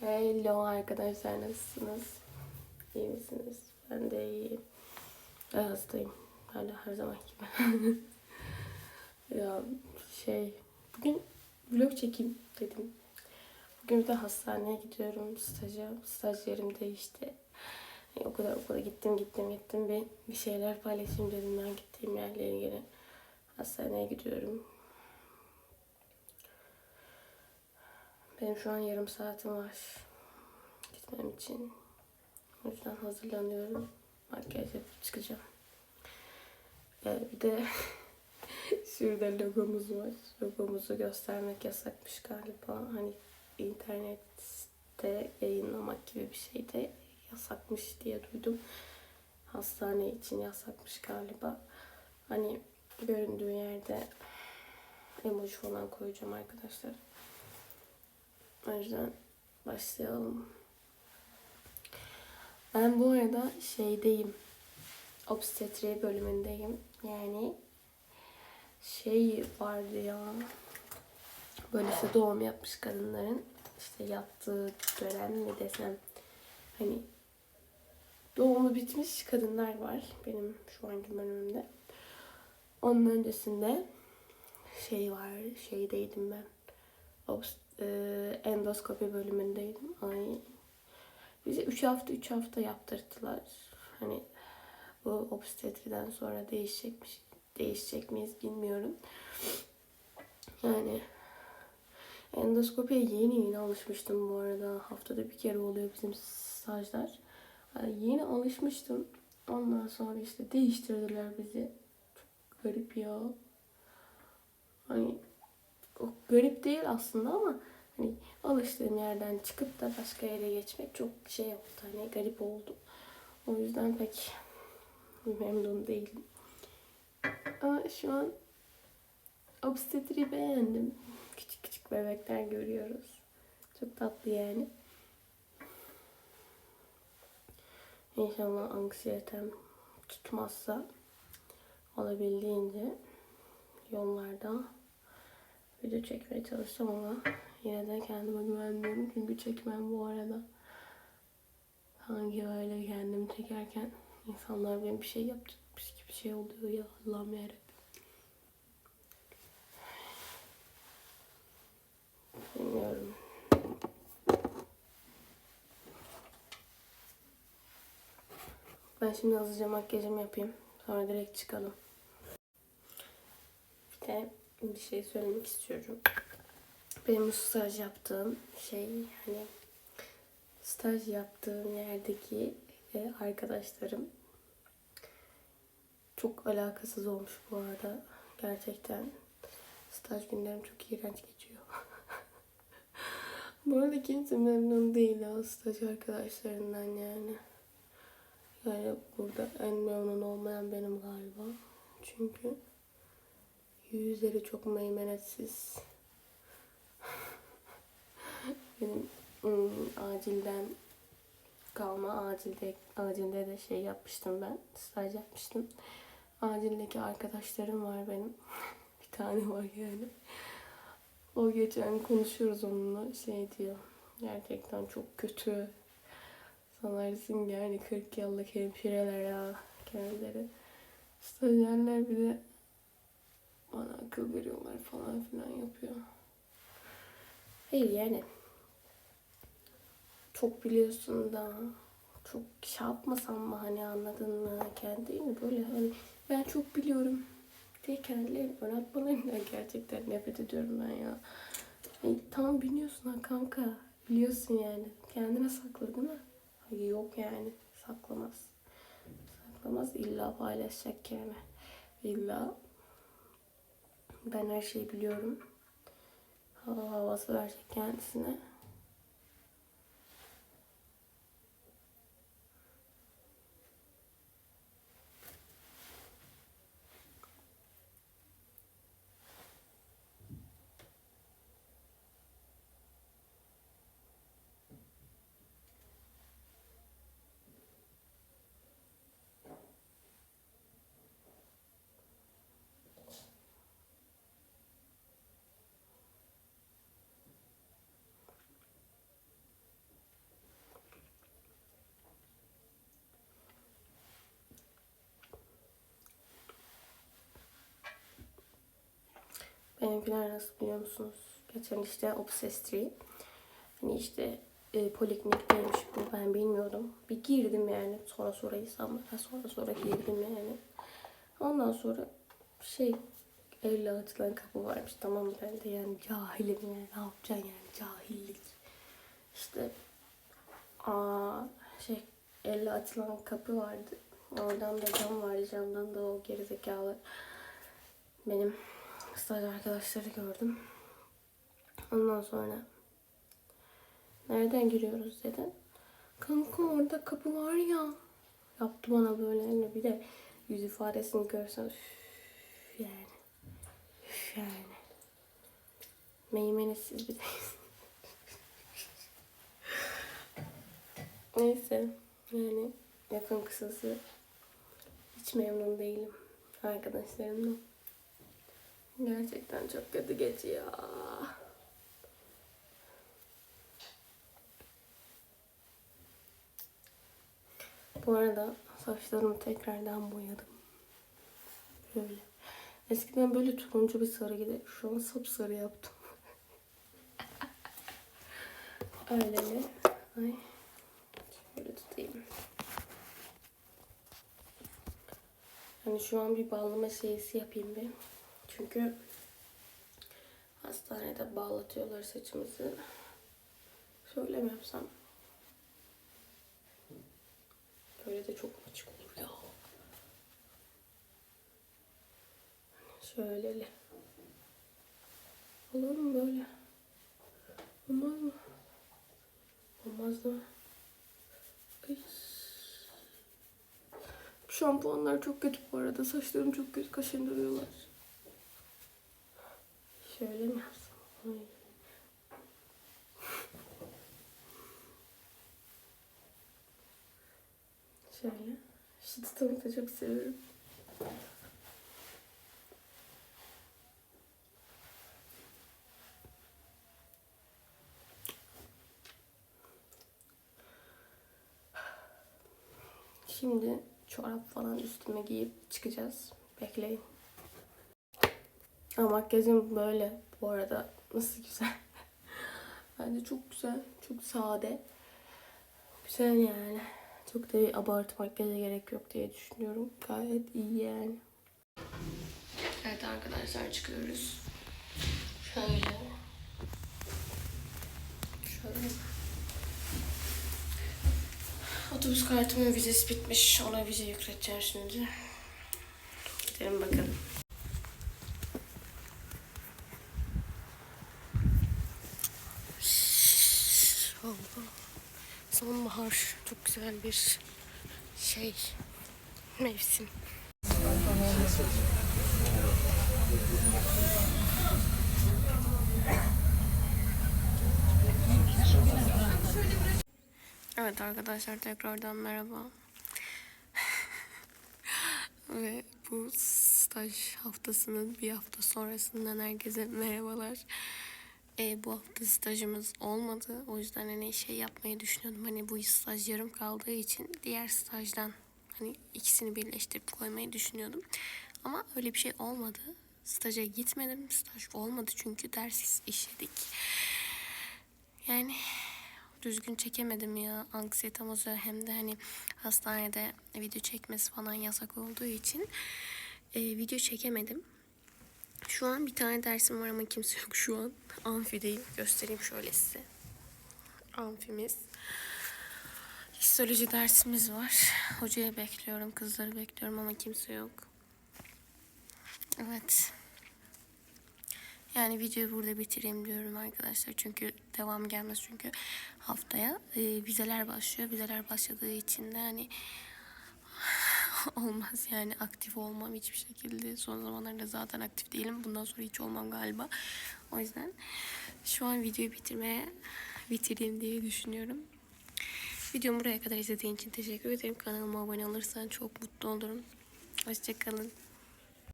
Hello arkadaşlar nasılsınız? İyi misiniz? Ben de iyiyim. Ben hastayım. Hala her zaman gibi. ya şey bugün vlog çekeyim dedim. Bugün bir de hastaneye gidiyorum staja. Staj yerim değişti. Yani o kadar okula gittim gittim gittim bir, bir şeyler paylaşayım dedim ben gittiğim yerle ilgili. Hastaneye gidiyorum. Benim şu an yarım saatim var gitmem için. O yüzden hazırlanıyorum. Makyaj yapıp çıkacağım. Ee, bir de şurada logomuz var. Logomuzu göstermek yasakmış galiba. Hani internette yayınlamak gibi bir şey de yasakmış diye duydum. Hastane için yasakmış galiba. Hani göründüğü yerde emoji falan koyacağım arkadaşlar. O yüzden başlayalım. Ben bu arada şeydeyim. Obstetri bölümündeyim. Yani şey vardı ya. Böyle işte doğum yapmış kadınların işte yattığı dönem mi desem. Hani doğumu bitmiş kadınlar var benim şu anki bölümümde. Onun öncesinde şey var, şeydeydim ben. Obst e, endoskopi bölümündeydim. Ay bize 3 hafta 3 hafta yaptırdılar. Hani bu obstetriden sonra değişecekmiş. Değişecek miyiz bilmiyorum. Yani endoskopiye yeni yeni alışmıştım bu arada. Haftada bir kere oluyor bizim stajlar. Yani yeni alışmıştım. Ondan sonra işte değiştirdiler bizi. Çok garip ya. Hani garip değil aslında ama hani alıştığım yerden çıkıp da başka yere geçmek çok şey oldu. Hani garip oldu. O yüzden pek memnun değilim. Ama şu an obstetri beğendim. Küçük küçük bebekler görüyoruz. Çok tatlı yani. İnşallah anksiyetem tutmazsa olabildiğince yollarda video çekmeye çalıştım ama yine de kendime güvenmiyorum. Çünkü çekmem bu arada. Hangi öyle kendimi çekerken insanlar benim bir şey yapacakmış gibi bir şey oluyor ya Allah'ım yarabbim. Bilmiyorum. Ben şimdi hızlıca makyajımı yapayım. Sonra direkt çıkalım. Bir de bir şey söylemek istiyorum. Benim staj yaptığım şey hani staj yaptığım yerdeki e, arkadaşlarım çok alakasız olmuş bu arada. Gerçekten staj günlerim çok iğrenç geçiyor. bu arada kimse memnun değil ya staj arkadaşlarından yani. Yani burada en memnun olmayan benim galiba. Çünkü yüzleri çok meymenetsiz. Benim ım, acilden kalma acilde acilde de şey yapmıştım ben. Staj yapmıştım. Acildeki arkadaşlarım var benim. bir tane var yani. O geçen konuşuyoruz onunla şey diyor. Gerçekten çok kötü. Sanarsın yani 40 yıllık hemşireler ya kendileri. Stajyerler bir de bana akıl veriyorlar falan filan yapıyor. Hayır yani çok biliyorsun da çok şey yapmasam mı hani anladın mı kendini böyle hani ben çok biliyorum diye kendilerini öğretmelerinden gerçekten nefret ediyorum ben ya. Yani, tamam biliyorsun ha kanka biliyorsun yani kendine sakla değil mi? Hayır yok yani saklamaz. Saklamaz illa paylaşacak yani. İlla ben her şeyi biliyorum. Hava havası verecek kendisine. Benimkiler nasıl biliyor musunuz? Geçen işte Obsestri. Hani işte e, poliklinikteymiş bu ben bilmiyordum. Bir girdim yani sonra sonra insanlara sonra sonra girdim yani. Ondan sonra şey elle açılan kapı varmış tamam ben de yani cahilim yani ne yapacaksın yani cahillik. İşte aa, şey elle açılan kapı vardı. Oradan da cam vardı camdan da o gerizekalı benim staj arkadaşları gördüm. Ondan sonra nereden giriyoruz dedi. Kanka orada kapı var ya. Yaptı bana böyle eline bir de yüz ifadesini görsen üf, yani. Üf, yani. Meymenetsiz bir de. Neyse yani yakın kısası hiç memnun değilim arkadaşlarımla. Gerçekten çok kötü geçiyor. Bu arada saçlarımı tekrardan boyadım. Böyle. Eskiden böyle turuncu bir sarı gider. Şu an sapsarı yaptım. Öyle mi? Ay. Şöyle tutayım. Hani şu an bir bağlama şeysi yapayım bir. Çünkü hastanede bağlatıyorlar saçımızı. Şöyle mi yapsam? Böyle de çok açık olur ya. Şöyle. Olur mu böyle? Olmaz mı? Olmaz mi? Ay. Şampuanlar çok kötü bu arada. Saçlarım çok kötü kaşındırıyorlar. Şöyle mi yapsam? Ay. Şöyle. Şu tutamı da çok seviyorum. Şimdi çorap falan üstüme giyip çıkacağız. Bekleyin. Ama makyajım böyle bu arada. Nasıl güzel. Bence çok güzel. Çok sade. Güzel yani. Çok da abartı makyaja gerek yok diye düşünüyorum. Gayet iyi yani. Evet arkadaşlar çıkıyoruz. Şöyle. Şöyle. Otobüs kartımın vizesi bitmiş. Ona vize yükleteceğim şimdi. Gidelim bakalım. Sonbahar çok güzel bir şey mevsim. Evet arkadaşlar tekrardan merhaba. Ve bu staj haftasının bir hafta sonrasından herkese merhabalar. Ee, bu hafta stajımız olmadı. O yüzden hani şey yapmayı düşünüyordum. Hani bu staj yarım kaldığı için diğer stajdan hani ikisini birleştirip koymayı düşünüyordum. Ama öyle bir şey olmadı. Staja gitmedim. Staj olmadı çünkü ders işledik. Yani düzgün çekemedim ya anksiyetem sıra hem de hani hastanede video çekmesi falan yasak olduğu için e, video çekemedim. Şu an bir tane dersim var ama kimse yok şu an. Amfideyim. Göstereyim şöyle size. Amfimiz. Histoloji dersimiz var. Hocayı bekliyorum, kızları bekliyorum ama kimse yok. Evet. Yani videoyu burada bitireyim diyorum arkadaşlar. Çünkü devam gelmez çünkü haftaya e, vizeler başlıyor. Vizeler başladığı için de hani olmaz yani aktif olmam hiçbir şekilde. Son zamanlarda zaten aktif değilim. Bundan sonra hiç olmam galiba. O yüzden şu an videoyu bitirmeye bitireyim diye düşünüyorum. Videomu buraya kadar izlediğin için teşekkür ederim. Kanalıma abone olursan çok mutlu olurum. Hoşçakalın.